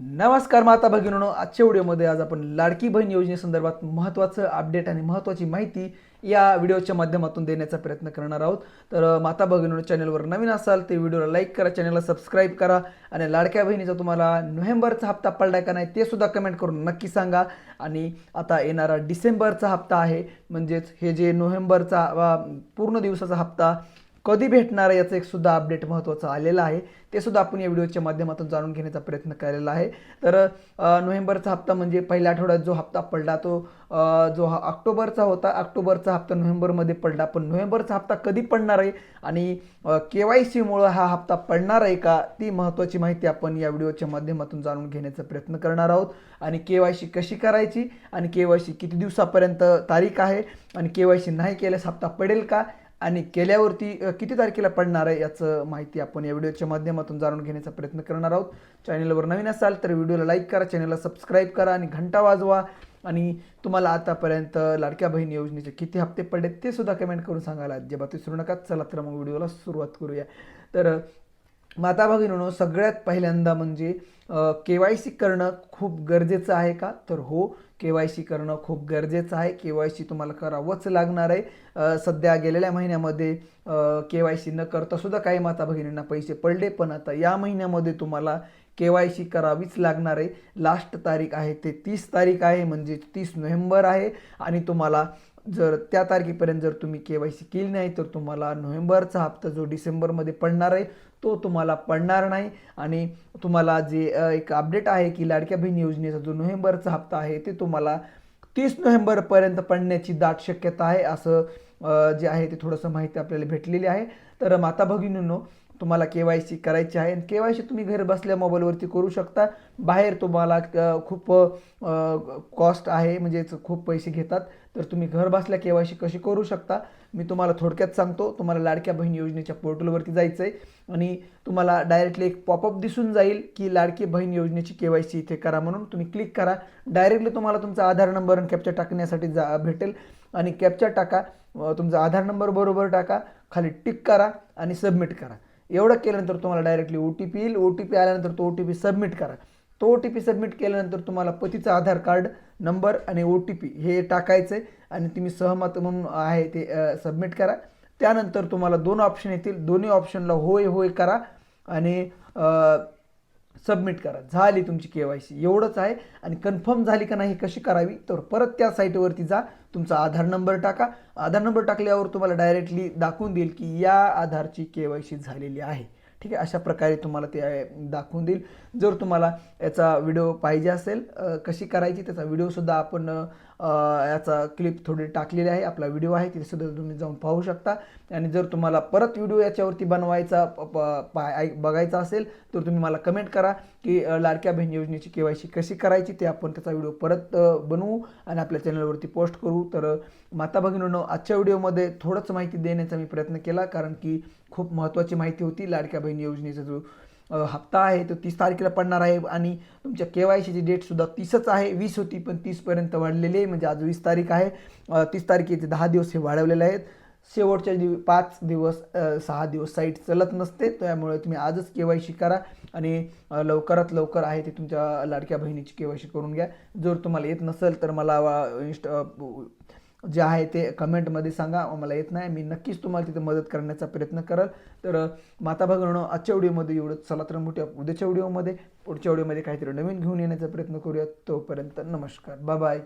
नमस्कार माता भगिनीनो आजच्या व्हिडिओमध्ये आज आपण लाडकी बहीण योजनेसंदर्भात महत्त्वाचं अपडेट आणि महत्त्वाची माहिती या व्हिडिओच्या माध्यमातून देण्याचा प्रयत्न करणार आहोत. तर माता भगिनीनो चॅनलवर नवीन असाल ते व्हिडिओला लाईक करा चॅनलला सबस्क्राईब करा आणि लाडक्या बहिणीचा तुम्हाला नोव्हेंबरचा हप्ता पडलाय का नाही ते सुद्धा कमेंट करून नक्की सांगा. आणि आता येणारा डिसेंबरचा हप्ता आहे म्हणजेच हे जे नोव्हेंबरचा पूर्ण दिवसाचा हप्ता कधी भेटणार आहे याचं एक सुद्धा अपडेट महत्त्वाचं आलेलं आहे. ते सुद्धा आपण या व्हिडिओच्या माध्यमातून जाणून घेण्याचा प्रयत्न केलेला आहे. तर नोव्हेंबरचा हप्ता म्हणजे पहिल्या आठवड्यात जो हप्ता पडला तो जो हा ऑक्टोबरचा होता. ऑक्टोबरचा हप्ता नोव्हेंबरमध्ये पडला. पण नोव्हेंबरचा हप्ता कधी पडणार आहे आणि के वाय सीमुळं हा हप्ता पडणार आहे का? ती महत्त्वाची माहिती आपण या व्हिडिओच्या माध्यमातून जाणून घेण्याचा प्रयत्न करणार आहोत. आणि के वाय सी कशी करायची? आणि के वाय सी किती दिवसापर्यंत तारीख आहे? आणि के वाय सी नाही केल्यास हप्ता पडेल का? आणि केल्यावरती किती तारखेला पडणार आहे याचं माहिती आपण या व्हिडिओच्या माध्यमातून जाणून घेण्याचा प्रयत्न करणार आहोत. चॅनलवर नवीन असाल तर व्हिडिओला लाईक करा चॅनलला सबस्क्राईब करा आणि घंटा वाजवा. आणि तुम्हाला आतापर्यंत लाडक्या बहीण योजनेचे किती हप्ते पडले ते सुद्धा कमेंट करून सांगायला अजिबात विसरू नका. चला तर मग व्हिडिओला सुरुवात करूया. तर माता भगिनीनो सगळ्यात पहिल्यांदा म्हणजे के वाय सी करणं खूप गरजेचं आहे का? तर हो के वाय सी करणं खूप गरजेचं आहे. के वाय सी तुम्हाला करावंच लागणार आहे. सध्या गेलेल्या महिन्यामध्ये के वाय सी न करता सुद्धा काही माता भगिनींना पैसे पडले पण आता या महिन्यामध्ये तुम्हाला के वाय सी करावीच लागणार आहे. लास्ट तारीख आहे ते तीस तारीख आहे म्हणजे तीस नोव्हेंबर आहे. आणि तुम्हाला जर त्या तारखेपर्यंत जर तुम्ही के वाय सी केली नाही तर तुम्हाला नोव्हेंबरचा हप्ता जो डिसेंबरमध्ये पडणार आहे तो तुम्हाला पडणार नाही. आणि तुम्हाला जे एक अपडेट आहे की लाडक्या बहीण योजनेचा जो नोव्हेंबरचा हप्ता आहे ते तुम्हाला तीस नोव्हेंबरपर्यंत पडण्याची दाट शक्यता आहे असं जे आहे ते थोडंसं माहिती आपल्याला भेटलेली आहे. तर माता भगिनींनो तुम्हाला के वाय सी करायची आहे. आणि के वाय सी तुम्ही घर बसल्या मोबाईलवरती करू शकता. बाहेर तुम्हाला खूप कॉस्ट आहे. म्हणजेच खूप पैसे घेतात. तर तुम्ही घर बसल्या के वाय सी कशी करू शकता? मी तुम्हाला थोडक्यात सांगतो. तुम्हाला लाडक्या बहीण योजनेच्या पोर्टलवरती जायचं आहे आणि तुम्हाला डायरेक्टली एक पॉपअप दिसून जाईल की लाडकी बहीण योजनेची के वाय सी इथे करा म्हणून. तुम्ही क्लिक करा. डायरेक्टली तुम्हाला तुमचा आधार नंबर आणि कॅप्चर टाकण्यासाठी जा भेटेल. आणि कॅप्चर टाका. तुमचा आधार नंबर बरोबर टाका. खाली टिक करा आणि सबमिट करा. एवढं केल्यानंतर तुम्हाला डायरेक्टली ओ टी पी येईल. ओ टी पी आल्यानंतर तो ओ टी पी सबमिट करा. तो ओ टी पी सबमिट केल्यानंतर तुम्हाला पतीचा आधार कार्ड नंबर आणि ओ टी पी हे टाकायचं आहे आणि तुम्ही सहमत म्हणून आहे ते सबमिट करा. त्यानंतर तुम्हाला दोन ऑप्शन येतील. दोन्ही ऑप्शनला होय होय करा आणि सबमिट करा. झाली तुमची के वाय सी. एवढंच आहे. आणि कन्फर्म झाली का नाही कशी करावी? तर परत त्या साईटवरती जा. तुमचा आधार नंबर टाका. आधार नंबर टाकल्यावर तुम्हाला डायरेक्टली दाखवून देईल की या आधारची के वाय सी झालेली आहे. ठीक आहे? अशा प्रकारे तुम्हाला ते दाखवून देईल. जर तुम्हाला याचा व्हिडिओ पाहिजे असेल कशी करायची त्याचा व्हिडिओसुद्धा आपण याचा क्लिप थोडी टाकलेली आहे. आपला व्हिडिओ आहे. तिथे सुद्धा तुम्ही जाऊन पाहू शकता. आणि जर तुम्हाला परत व्हिडिओ याच्यावरती बनवायचा प- प- पा- बघायचा असेल तर तुम्ही मला कमेंट करा की लाडक्या बहीण योजनेची के वाय सी कशी करायची ते आपण त्याचा व्हिडिओ परत बनवू आणि आपल्या चॅनलवरती पोस्ट करू. तर माता भगिनींनो आजच्या व्हिडिओमध्ये थोडंच माहिती देण्याचा मी प्रयत्न केला कारण की खूप महत्त्वाची माहिती होती लाडक्या बहीण योजनेचा जो हप्ता आहे तो तीस तारखेला पडणार आहे आणि तुमच्या के वाय सीची डेटसुद्धा तीसच आहे वीस होती पण तीसपर्यंत वाढलेली आहे म्हणजे आज वीस तारीख आहे. तीस तारखेचे दहा दिवस हे वाढवलेले आहेत. शेवटच्या दिव पाच दिवस सहा दिवस साईट चलत नसते त्यामुळे तुम्ही आजच के वाय सी करा आणि लवकरात लवकर आहे ते तुमच्या लाडक्या बहिणीची के वाय सी करून घ्या. जर तुम्हाला येत नसेल तर मला इन्स्टा जे आहे ते कमेंटमध्ये सांगा मला येत नाही. मी नक्कीच तुम्हाला तिथे मदत करण्याचा प्रयत्न करेल. तर माता भगिनींनो आजच्या व्हिडिओमध्ये एवढं. चला तर मोठ्या उद्याच्या व्हिडिओमध्ये पुढच्या व्हिडिओमध्ये काहीतरी नवीन घेऊन येण्याचा प्रयत्न करूया. तोपर्यंत नमस्कार. Bye bye.